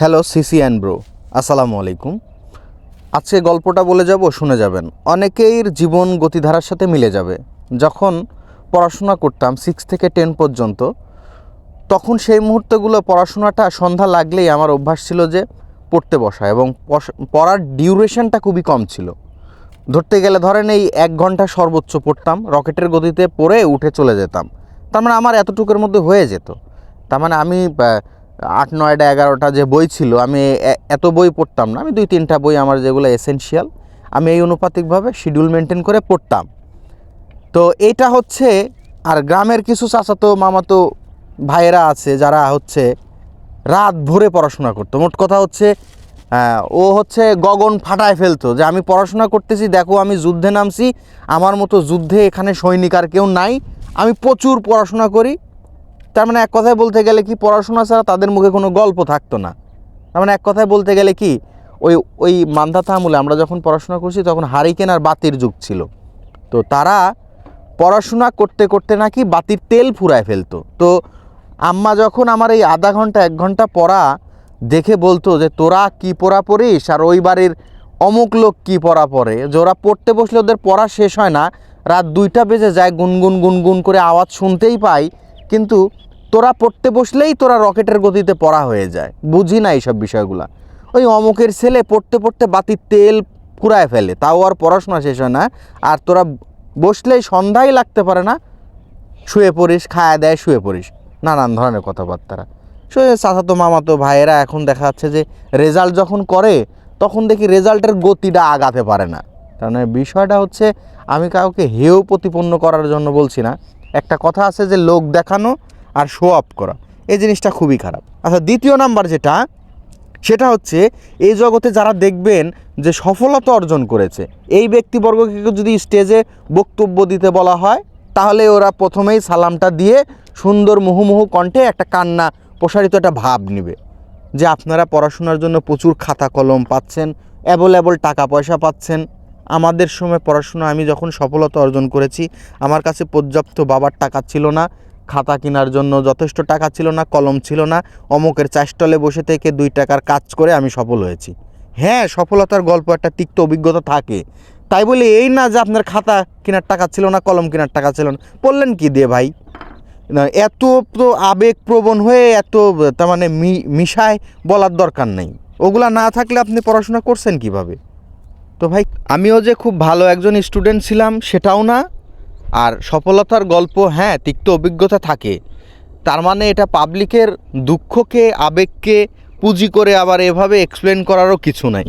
Hello CC and bro, আসসালামু আলাইকুম। আজকে গল্পটা বলে যাব, শুনে যাবেন। অনেকের জীবন গতিধারার সাথে মিলে যাবে। যখন পড়াশোনা করতাম সিক্স থেকে টেন পর্যন্ত, তখন সেই মুহূর্তগুলো পড়াশোনাটা সন্ধ্যা লাগলেই আমার অভ্যাস ছিল যে পড়তে বসা এবং পড়ার ডিউরেশনটা খুবই কম ছিল। ধরতে গেলে ধরেন এই এক ঘণ্টা সর্বোচ্চ পড়তাম, রকেটের গতিতে পড়ে উঠে চলে যেতাম। তার মানে আমার এতটুকুর মধ্যে হয়ে যেত। তার মানে আমি আট, নয়টা, এগারোটা যে বই ছিল, আমি এত বই পড়তাম না। আমি দুই, তিনটা বই আমার যেগুলো এসেনশিয়াল আমি এই অনুপাতিকভাবে শিডিউল মেনটেন করে পড়তাম। তো এটা হচ্ছে, আর গ্রামের কিছু চাচাতো, মামাতো ভাইয়েরা আছে, যারা হচ্ছে রাত ভরে পড়াশোনা করতো। মোট কথা হচ্ছে ও হচ্ছে গগন ফাটায় ফেলতো যে, আমি পড়াশোনা করতেছি, দেখো আমি যুদ্ধে নামছি, আমার মতো যুদ্ধে এখানে সৈনিক আর কেউ নাই, আমি প্রচুর পড়াশোনা করি তার মানে এক কথায় বলতে গেলে কি পড়াশোনা ছাড়া তাদের মুখে কোনো গল্প থাকতো না। তার মানে এক কথায় বলতে গেলে কি, ওই ওই মান্ধাতা আমলে আমরা যখন পড়াশোনা করছি তখন হারিকেন আর বাতির যুগ ছিল। তো তারা পড়াশোনা করতে করতে নাকি বাতির তেল ফুরায় ফেলতো। তো আম্মা যখন আমার এই আধা ঘণ্টা, এক ঘণ্টা পড়া দেখে বলতো যে, তোরা কি পড়া পড়িস? আর ওই বাড়ির অমুক লোক কি পড়া পড়ে? যে ওরা পড়তে বসলে ওদের পড়া শেষ হয় না। রাত দুইটা বেজে যায়, গুনগুন গুনগুন করে আওয়াজ শুনতেই পাই কিন্তু তোরা পড়তে বসলেই তোরা রকেটের গতিতে পড়া হয়ে যায়। বুঝি না এইসব বিষয়গুলা। ওই অমুকের ছেলে পড়তে পড়তে বাতির তেল ফুরায় ফেলে। তাও আর পড়াশোনা শেষ হয় না। আর তোরা বসলেই সন্ধ্যাই লাগতে পারে না। শুয়ে পড়িস, খায়া দেয়, শুয়ে পড়িস। নানান ধরনের কথাবার্তারা। সে চাচাতো, মামাতো, ভাইয়েরা এখন দেখা যাচ্ছে যে রেজাল্ট যখন করে, তখন দেখি রেজাল্টের গতিটা আগাতে পারে না। কারণ বিষয়টা হচ্ছে, আমি কাউকে হেয় প্রতিপন্ন করার জন্য বলছি না। একটা কথা আছে যে লোক দেখানো আর শো আপ করা। এই জিনিসটা খুবই খারাপ। আচ্ছা দ্বিতীয় নাম্বার যেটা, সেটা হচ্ছে এই জগতে যারা দেখবেন যে সফলতা অর্জন করেছে, এই ব্যক্তিবর্গকে যদি স্টেজে বক্তব্য দিতে বলা হয়, তাহলে ওরা প্রথমেই সালামটা দিয়ে সুন্দর মুহুমুহু কণ্ঠে একটা কান্না, প্রসারিত একটা ভাব নেবে। যে আপনারা পড়াশোনার জন্য প্রচুর খাতা কলম পাচ্ছেন, অ্যাভেলেবল টাকা পয়সা পাচ্ছেন আমাদের সময় পড়াশোনা আমি যখন সফলতা অর্জন করেছি, আমার কাছে পর্যাপ্ত বাবার টাকা ছিল না, খাতা কেনার জন্য যথেষ্ট টাকা ছিল না, কলম ছিল না, অমুকের চাষটলে বসে থেকে দুই টাকার কাজ করে আমি সফল হয়েছি। হ্যাঁ সফলতার গল্প একটা তিক্ত অভিজ্ঞতা থাকে। তাই বলে এই না যে আপনার খাতা কেনার টাকা ছিল না, কলম কেনার টাকা ছিল না, বললেন কি দিয়ে ভাই? না, এত তো আবেগপ্রবণ হয়ে এত তার মানে মিশায় বলার দরকার নেই। ওগুলা না থাকলে আপনি পড়াশোনা করছেন কীভাবে? তো ভাই, আমিও যে খুব ভালো একজন স্টুডেন্ট ছিলাম সেটাও না। আর সফলতার গল্প হ্যাঁ তিক্ত অভিজ্ঞতা থাকে। তার মানে এটা পাবলিকের দুঃখকে, আবেগকে পুঁজি করে আবার এভাবে এক্সপ্লেন করারও কিছু নাই।